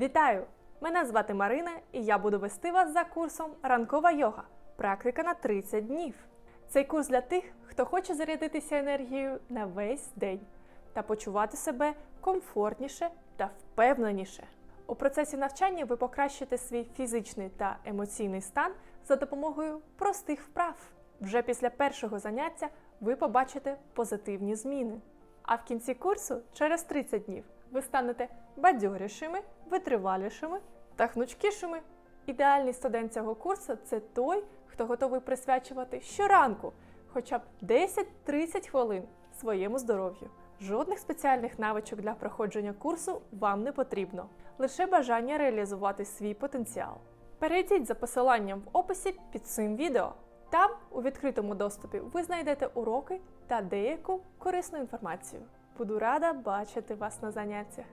Вітаю! Мене звати Марина, і я буду вести вас за курсом Ранкова йога. Практика на 30 днів. Цей курс для тих, хто хоче зарядитися енергією на весь день та почувати себе комфортніше та впевненіше. У процесі навчання ви покращите свій фізичний та емоційний стан за допомогою простих вправ. Вже після першого заняття ви побачите позитивні зміни. А в кінці курсу, через 30 днів, ви станете бадьорішими, витривалішими та гнучкішими. Ідеальний студент цього курсу це той, хто готовий присвячувати щоранку хоча б 10-30 хвилин своєму здоров'ю. Жодних спеціальних навичок для проходження курсу вам не потрібно, лише бажання реалізувати свій потенціал. Перейдіть за посиланням в описі під цим відео. Там, у відкритому доступі, ви знайдете уроки та деяку корисну інформацію. Буду рада бачити вас на заняттях.